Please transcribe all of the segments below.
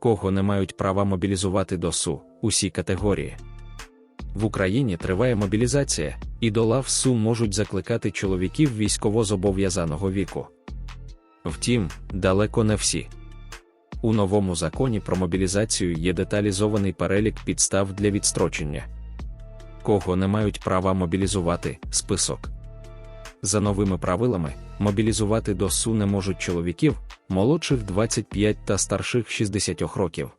кого не мають права мобілізувати до СУ, усі категорії. В Україні триває мобілізація, і до лав СУ можуть закликати чоловіків військовозобов'язаного віку. Втім, далеко не всі. У новому законі про мобілізацію є деталізований перелік підстав для відстрочення. Кого не мають права мобілізувати список. За новими правилами, мобілізувати до СУ не можуть чоловіків молодших 25 та старших 60 років.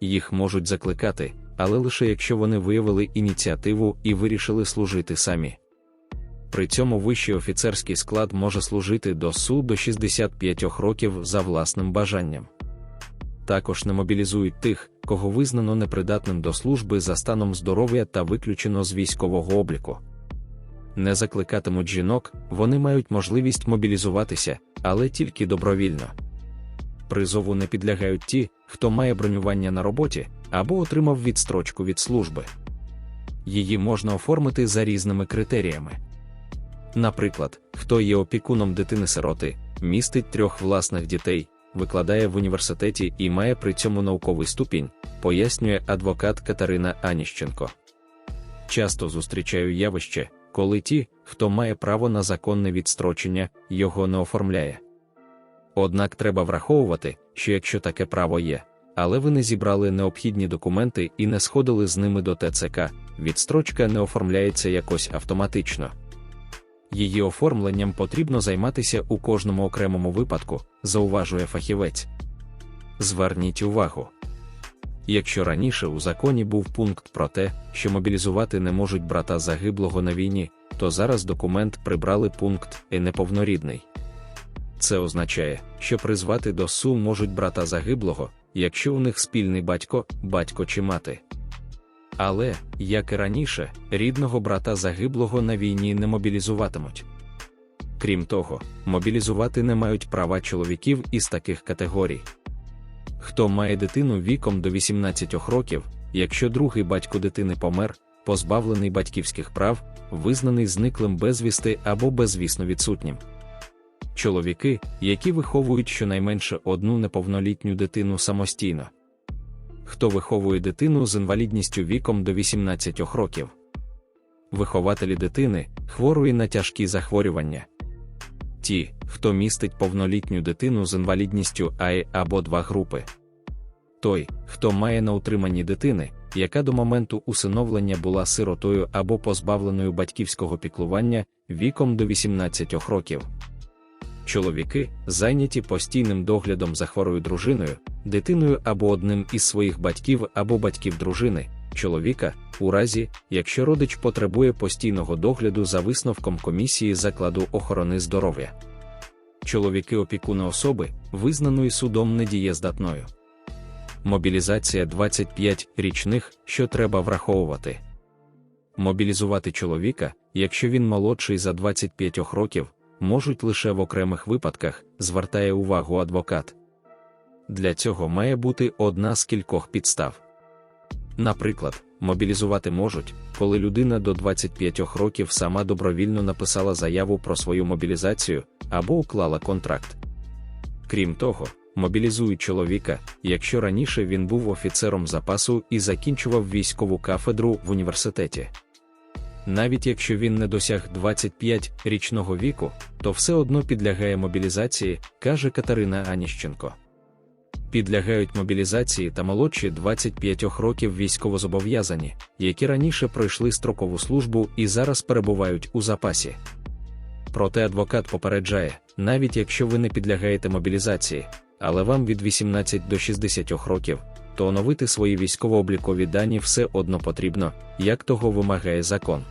Їх можуть закликати, але лише якщо вони виявили ініціативу і вирішили служити самі. При цьому вищий офіцерський склад може служити до СУ до 65 років за власним бажанням. Також не мобілізують тих, кого визнано непридатним до служби за станом здоров'я та виключено з військового обліку. Не закликатимуть жінок, вони мають можливість мобілізуватися, але тільки добровільно. Призову не підлягають ті, хто має бронювання на роботі або отримав відстрочку від служби. Її можна оформити за різними критеріями. Наприклад, хто є опікуном дитини-сироти, містить трьох власних дітей, викладає в університеті і має при цьому науковий ступінь, пояснює адвокат Катерина Аніщенко. Часто зустрічаю явище, коли ті, хто має право на законне відстрочення, його не оформляє. Однак треба враховувати, що якщо таке право є, але ви не зібрали необхідні документи і не сходили з ними до ТЦК, відстрочка не оформляється якось автоматично. Її оформленням потрібно займатися у кожному окремому випадку, зауважує фахівець. Зверніть увагу. Якщо раніше у законі був пункт про те, що мобілізувати не можуть брата загиблого на війні, то зараз документ прибрали пункт «і неповнорідний. Це означає, що призвати до СУ можуть брата загиблого, якщо у них спільний батько, батько чи мати. Але, як і раніше, рідного брата загиблого на війні не мобілізуватимуть. Крім того, мобілізувати не мають права чоловіків із таких категорій. Хто має дитину віком до 18 років, якщо другий батько дитини помер, позбавлений батьківських прав, визнаний зниклим безвісти або безвісно відсутнім. Чоловіки, які виховують щонайменше одну неповнолітню дитину самостійно. Хто виховує дитину з інвалідністю віком до 18 років. Вихователі дитини, хворої на тяжкі захворювання. Ті, хто містить повнолітню дитину з інвалідністю АЕ або 2 групи. Той, хто має на утриманні дитини, яка до моменту усиновлення була сиротою або позбавленою батьківського піклування віком до 18 років. Чоловіки, зайняті постійним доглядом за хворою дружиною, дитиною або одним із своїх батьків або батьків дружини, чоловіка, у разі, якщо родич потребує постійного догляду за висновком комісії закладу охорони здоров'я. Чоловіки опікуни особи, визнаної судом недієздатною. Мобілізація 25 річних, що треба враховувати. Мобілізувати чоловіка, якщо він молодший за 25 років, можуть лише в окремих випадках, звертає увагу адвокат. Для цього має бути одна з кількох підстав. Наприклад, мобілізувати можуть, коли людина до 25 років сама добровільно написала заяву про свою мобілізацію або уклала контракт. Крім того, мобілізують чоловіка, якщо раніше він був офіцером запасу і закінчував військову кафедру в університеті. Навіть якщо він не досяг 25 річного віку, то все одно підлягає мобілізації, каже Катерина Аніщенко. Підлягають мобілізації та молодші 25 років військовозобов'язані, які раніше пройшли строкову службу і зараз перебувають у запасі. Проте адвокат попереджає, навіть якщо ви не підлягаєте мобілізації, але вам від 18 до 60 років, то оновити свої військово-облікові дані все одно потрібно, як того вимагає закон.